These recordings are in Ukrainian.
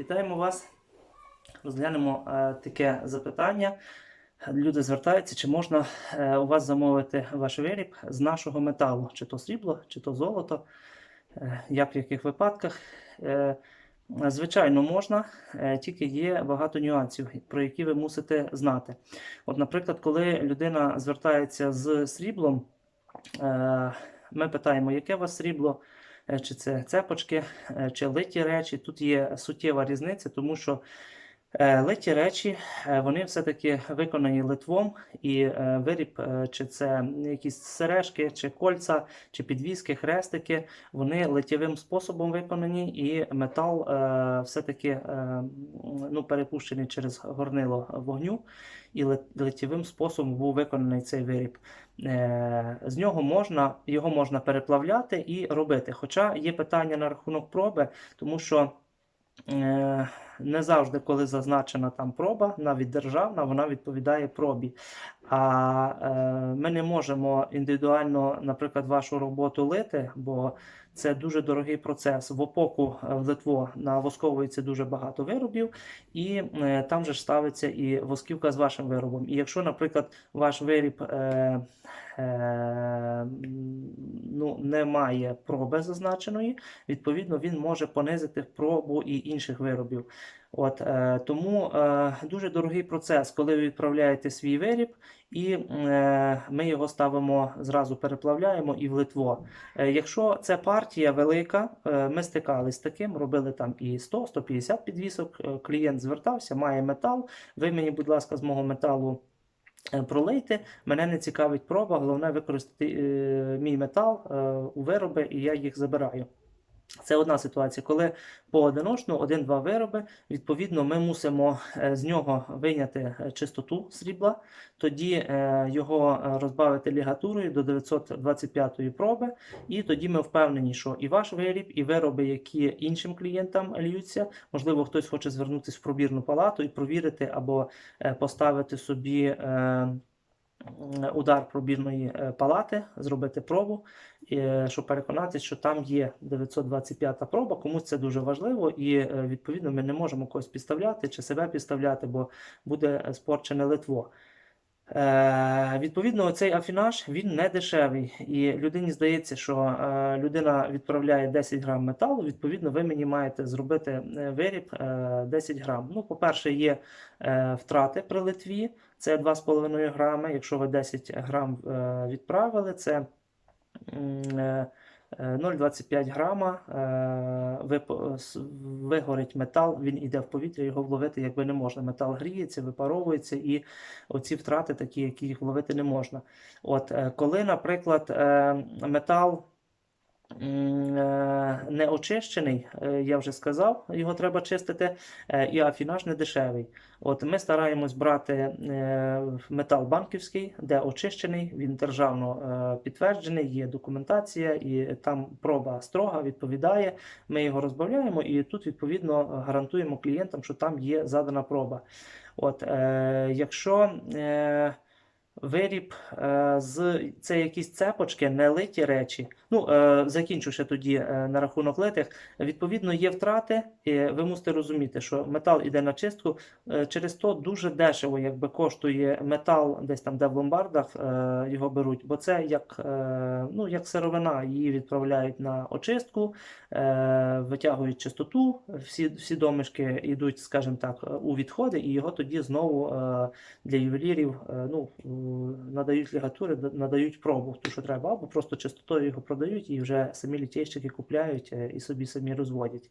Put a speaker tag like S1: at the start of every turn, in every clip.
S1: Вітаємо вас. Розглянемо е, таке запитання. Люди звертаються, чи можна е, у вас замовити ваш виріб з нашого металу, чи то срібло, чи то золото, е, як в яких випадках. Звичайно, можна, тільки є багато нюансів, про які ви мусите знати. От, наприклад, коли людина звертається з сріблом, ми питаємо, яке у вас срібло, чи це цепочки, е, чи литі речі. Тут є суттєва різниця, тому що е, литі речі е, вони все-таки виконані литвом, і е, виріб, е, чи це якісь сережки, чи кольца, чи підвіски, хрестики, вони литтєвим способом виконані, і метал е, все-таки е, ну, перепущений через горнило вогню, і лит- литтєвим способом був виконаний цей виріб. Е, З нього можна, його можна переплавляти і робити. Хоча є питання на рахунок проби, тому що е, не завжди, коли зазначена там проба, навіть державна, вона відповідає пробі. А е, ми не можемо індивідуально, наприклад, вашу роботу лити, бо це дуже дорогий процес. В опоку е, в Литво навосковується дуже багато виробів, і е, там же ж ставиться і восківка з вашим виробом. І якщо, наприклад, ваш виріб е, е, ну, не має проби зазначеної, відповідно він може понизити пробу і інших виробів. От, е, тому е, дуже дорогий процес, коли ви відправляєте свій виріб, і е, ми його ставимо зразу переплавляємо і в Литво. Е, якщо це партія велика, е, ми стикались з таким, робили там і 100-150 підвісок. Клієнт звертався, має метал. Ви мені, будь ласка, з мого металу. е, Пролийте, мене не цікавить проба, головне використати мій метал у вироби, і я їх забираю. Це одна ситуація, коли поодиночно один-два вироби, відповідно, ми мусимо е, з нього вийняти е, чистоту срібла, тоді е, його розбавити лігатурою до 925 проби, і тоді ми впевнені, що і ваш виріб, і вироби, які іншим клієнтам льються, можливо, хтось хоче звернутися в пробірну палату і провірити або поставити собі. Удар пробірної е, палати, зробити пробу, е, щоб переконатися, що там є 925 проба. Комусь це дуже важливо, і е, відповідно ми не можемо когось підставляти чи себе підставляти, бо буде спорчене литво. Е, відповідно, цей афінаж він не дешевий, і людині здається, що е, людина відправляє 10 грам металу. Відповідно, ви мені маєте зробити виріб е, 10 грам. Ну, по-перше, є е, втрати при Литві, це 2,5 грами. Якщо ви 10 грам е, відправили, це м, е, е, 0,25 грама. Вигорить метал, він іде в повітря, його вловити якби не можна. Метал гріється, випаровується, і оці втрати такі, які їх вловити не можна. От, коли, наприклад, метал не очищений, е, я вже сказав, його треба чистити, е, і афінаж не дешевий. От ми стараємось брати е, метал банківський, де очищений, він державно е, підтверджений, є документація, і там проба строга відповідає. Ми його розбавляємо, і тут відповідно гарантуємо клієнтам, що там є задана проба. От, е, якщо е, виріб е, з це якісь цепочки, не литі речі. Ну, е, закінчу ще тоді е, на рахунок литих. Відповідно, є втрати, і ви мусите розуміти, що метал іде на чистку. Через то дуже дешево якби коштує метал десь там, де в ломбардах його беруть, бо це як, ну, як сировина, її відправляють на очистку, витягують чистоту, всі, всі домішки йдуть, скажімо так, у відходи, і його тоді знову для ювелірів ну, надають лігатури, надають пробу, ту, що треба, або просто чистотою його продають і вже самі літейщики купляють е, і собі самі розводять.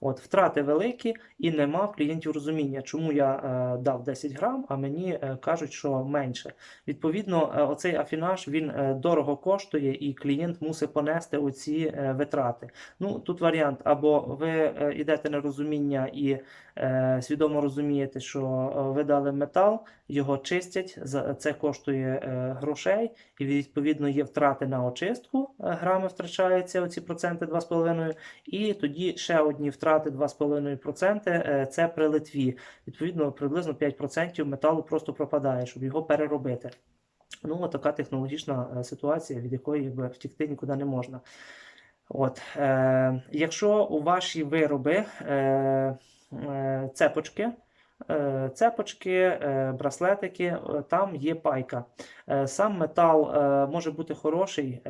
S1: От, втрати великі, і нема в клієнтів розуміння, чому я е, дав 10 грам, а мені е, кажуть, що менше. Відповідно, оцей афінаж він дорого коштує, і клієнт мусить понести оці витрати. Ну, тут варіант, або ви йдете на розуміння і свідомо розумієте, що ви дали метал, його чистять, це коштує е, грошей, і відповідно є втрати на очистку, е, грами втрачаються, оці проценти 2,5, і тоді ще одні втрати 2,5% е, це при Литві. Відповідно, приблизно 5% металу просто пропадає, щоб його переробити. Ну, така технологічна ситуація, від якої якби, втікти нікуди не можна. От, е, якщо у ваші вироби е, е, цепочки. Е, Цепочки, е, браслетики, е, там є пайка. Сам метал може бути хороший,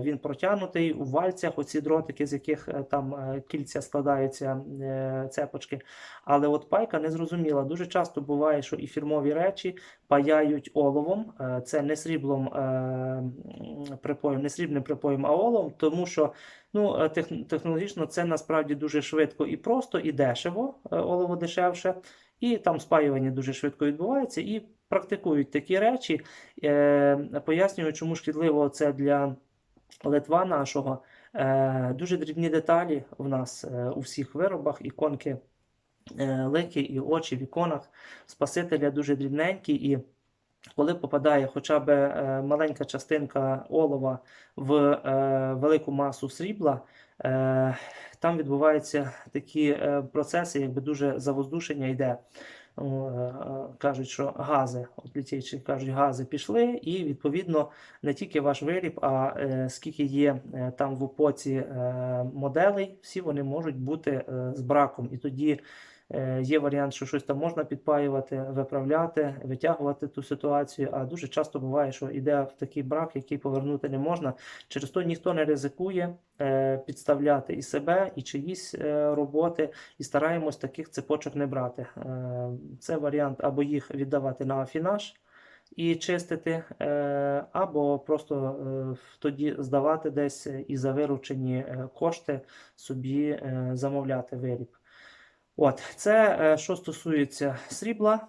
S1: він протягнутий у вальцях, оці дротики, з яких там кільця складаються, цепочки. Але от пайка не зрозуміла. Дуже часто буває, що і фірмові речі паяють оловом. Це не сріблом припоєм, не срібним припоєм, а оловом, тому що ну, технологічно це насправді дуже швидко і просто, і дешево, олово дешевше. І там спаювання дуже швидко відбувається, і практикують такі речі, е, пояснюю, чому шкідливо це для литва нашого. Е, дуже дрібні деталі в нас е, у всіх виробах, іконки, лики і очі в іконах. Спасителя дуже дрібненькі, і коли попадає хоча б е, маленька частинка олова в е, велику масу срібла, е, там відбуваються такі процеси, якби дуже завоздушення йде. Кажуть, що гази, от літейчі кажуть, гази пішли, і відповідно не тільки ваш виріб, а скільки є там в опоці моделей, всі вони можуть бути з браком. І тоді є варіант, що щось там можна підпаювати, виправляти, витягувати ту ситуацію. А дуже часто буває, що йде в такий брак, який повернути не можна. Через то ніхто не ризикує е, підставляти і себе, і чиїсь е, роботи, і стараємось таких цепочок не брати. Е, Це варіант або їх віддавати на афінаж і чистити, е, або просто е, тоді здавати десь е, і за виручені е, кошти собі е, замовляти виріб. От, це е, що стосується срібла.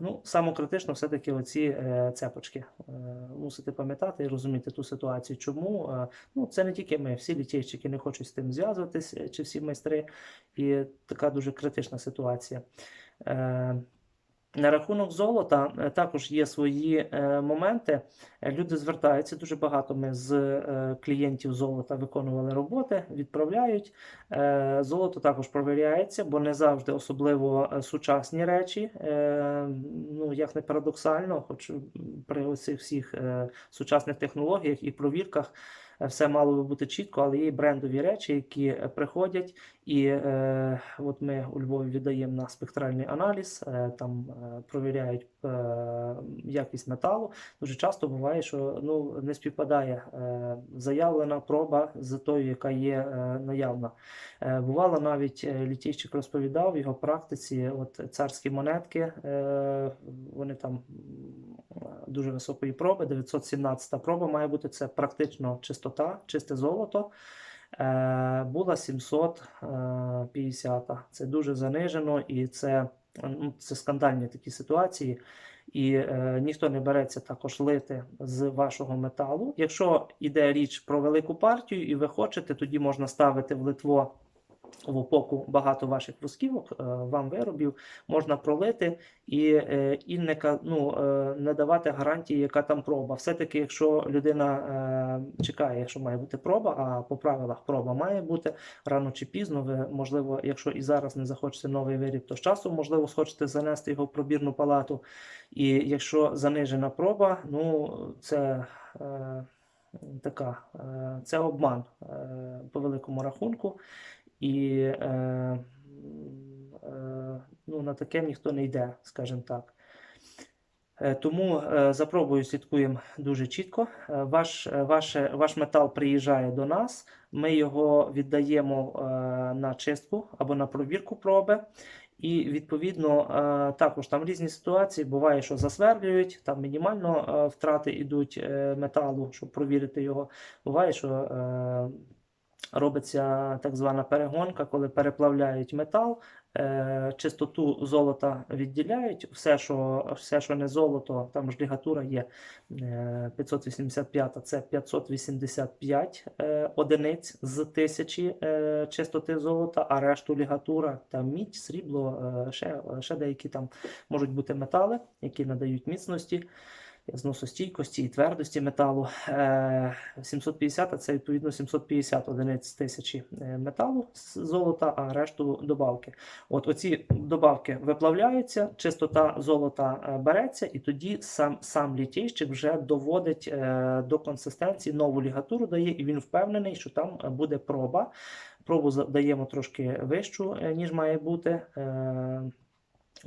S1: Ну, саме критично все-таки оці е, цепочки. Е, Мусите пам'ятати і розуміти ту ситуацію. Чому? Ну, це не тільки ми, всі літейщики не хочуть з тим зв'язуватись, чи всі майстри, і така дуже критична ситуація. На рахунок золота е, також є свої е, моменти. Е, Люди звертаються дуже багато. Ми з клієнтів золота виконували роботи, відправляють. Золото також провіряється, бо не завжди особливо сучасні речі. Ну, як не парадоксально, хоч при оцих всіх е, сучасних технологіях і провірках е, все мало би бути чітко, але є брендові речі, які е, приходять, і е, от ми у Львові віддаємо на спектральний аналіз, е, там е, провіряють якість металу. Дуже часто буває, що ну, не співпадає е, заявлена проба з тою, яка є е, наявна. Е, бувало навіть е, літійщик розповідав в його практиці, от царські монетки, е, вони там дуже високої проби, 917 проба має бути це практично чистота, чисте золото. Е, була 750. Це дуже занижено, і це, це скандальні такі ситуації. І е, ніхто не береться також лити з вашого металу. Якщо йде річ про велику партію, і ви хочете, тоді можна ставити в литво в опоку багато ваших восківок, е, вам виробів, можна пролити і, е, і не, ну, е, не давати гарантії, яка там проба. Все-таки, якщо людина чекає, що має бути проба, а по правилах проба має бути рано чи пізно, ви, можливо, якщо і зараз не захочете новий виріб, то з часом, можливо, схочете занести його в пробірну палату. І якщо занижена проба, ну це. Така, це обман по великому рахунку, і е, е, ну, на таке ніхто не йде, скажімо так. Е, Тому е, за пробою слідкуємо дуже чітко. Е, Ваш, е, ваш метал приїжджає до нас, ми його віддаємо е, на чистку або на провірку проби. І відповідно е, також там різні ситуації. Буває, що засверлюють, там мінімально втрати йдуть металу, щоб провірити його. Буває, що робиться так звана перегонка, коли переплавляють метал, е, чистоту золота відділяють. Все, що, все, що не золото, там ж лігатура є е, 585, це 585 е, одиниць з тисячі е, чистоти золота, а решту лігатура, там мідь, срібло, е, ще, ще деякі там можуть бути метали, які надають міцності зносостійкості і твердості металу. Е, 750 це відповідно 750 одиниць тисячі е, металу золота, а решту добавки. От оці добавки виплавляються, чистота золота е, береться, і тоді сам, сам літейщик вже доводить е, до консистенції нову лігатуру дає, і він впевнений, що там е, буде проба. Пробу даємо трошки вищу, е, ніж має бути.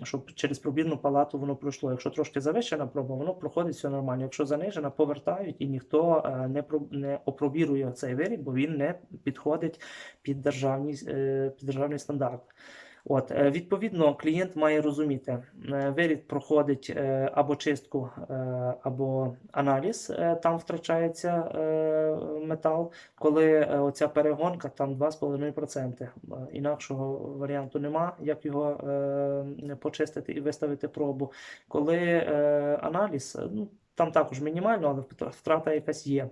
S1: Щоб через пробірну палату воно пройшло. Якщо трошки завищена проба, воно проходить все нормально. Якщо занижена, повертають і ніхто е, не про- не опробірує цей виріб, бо він не підходить під державний, е, під державний стандарт. От, е, відповідно, клієнт має розуміти, е, проходить е, або чистку, або аналіз, там втрачається метал, коли оця перегонка там 2,5%. Е, Інакшого варіанту нема, як його почистити і виставити пробу. Коли аналіз, ну, там також мінімально, але втра- втрата якась є.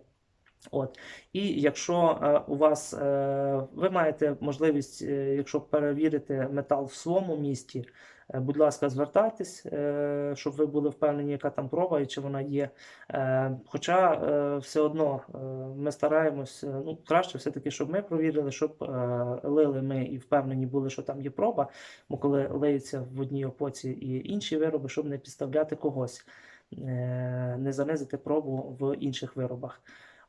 S1: От. І якщо е, у вас е, ви маєте можливість, е, якщо перевірити метал в своєму місті, е, будь ласка, звертайтесь, е, щоб ви були впевнені, яка там проба і чи вона є. Е, Хоча е, все одно е, ми стараємось, е, ну краще все-таки, щоб ми провірили, щоб е, лили ми і впевнені були, що там є проба. Бо коли лиється в одній опоці і інші вироби, щоб не підставляти когось, е, не занизити пробу в інших виробах.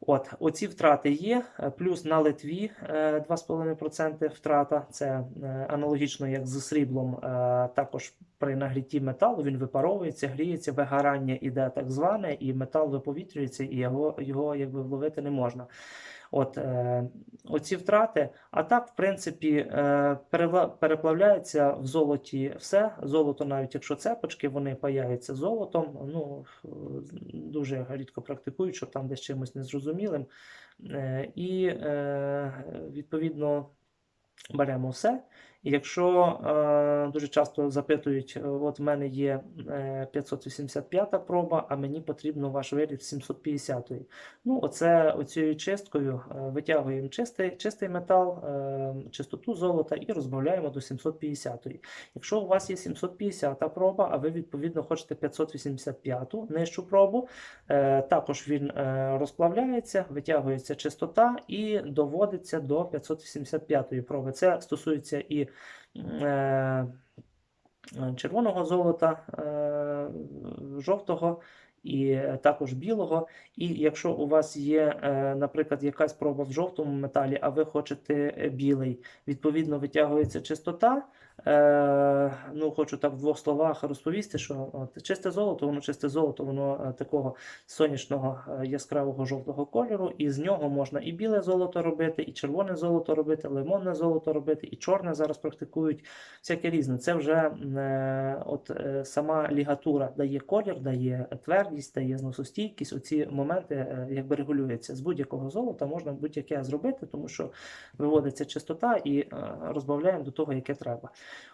S1: От, оці втрати є, е, плюс на Литві е, 2,5% втрата. Це е, аналогічно як з сріблом. е, Також при нагрітті металу він випаровується, гріється, вигорання іде так зване, і метал виповітрюється, і його, його якби вловити не можна. От е, оці втрати. А так, в принципі, е, переплавляється в золоті все. Золото, навіть якщо цепочки, вони паяються золотом. Ну дуже рідко практикують, щоб там десь чимось незрозумілим. Е, і е, відповідно беремо все. І якщо е, дуже часто запитують, е, от в мене є е, 585 проба, а мені потрібно ваш виріб 750. Ну, оце оцією чисткою е, витягуємо чистий, чистий метал, е, чистоту золота і розбавляємо до 750. Якщо у вас є 750 проба, а ви відповідно хочете 585 нижчу пробу, е, також він е, розплавляється, витягується чистота і доводиться до 585 проби. Це стосується і е, червоного золота, е, жовтого. І також білого. І якщо у вас є, е, наприклад, якась проба в жовтому металі, а ви хочете е, білий, відповідно витягується чистота. Е, ну, хочу так в двох словах розповісти, що от, чисте золото, воно чисте золото, воно е, такого сонячного е, яскравого жовтого кольору, і з нього можна і біле золото робити, і червоне золото робити, лимонне золото робити, і чорне зараз практикують. Всяке різне. Це вже е, от е, сама лігатура дає колір, дає твердість, дає зносостійкість. Оці моменти е, якби регулюються. З будь-якого золота можна будь-яке зробити, тому що виводиться чистота і е, розбавляємо до того, яке треба.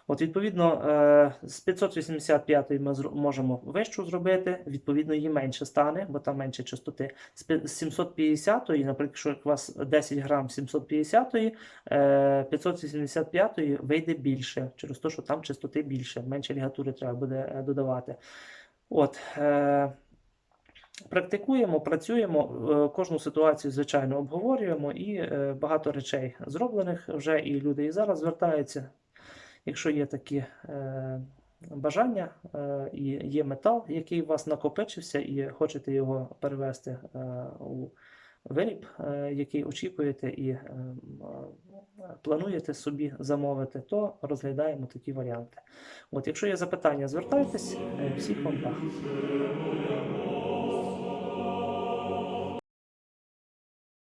S1: От, відповідно, е, з 585 ми можемо вищу зробити, відповідно, її менше стане, бо там менше частоти. З пі- з 750, наприклад, якщо у вас 10 грам 750, е, 585 вийде більше, через те, що там частоти більше, менше лігатури треба буде е, додавати. От, е, Практикуємо, працюємо, е, кожну ситуацію, звичайно, обговорюємо і е, багато речей зроблених вже, і люди і зараз звертаються. Якщо є такі е, бажання е, і є метал, який у вас накопичився, і хочете його перевести е, у виріб, е, який очікуєте і е, плануєте собі замовити, то розглядаємо такі варіанти. От, якщо є запитання, звертайтесь, Е, всіх вам благ.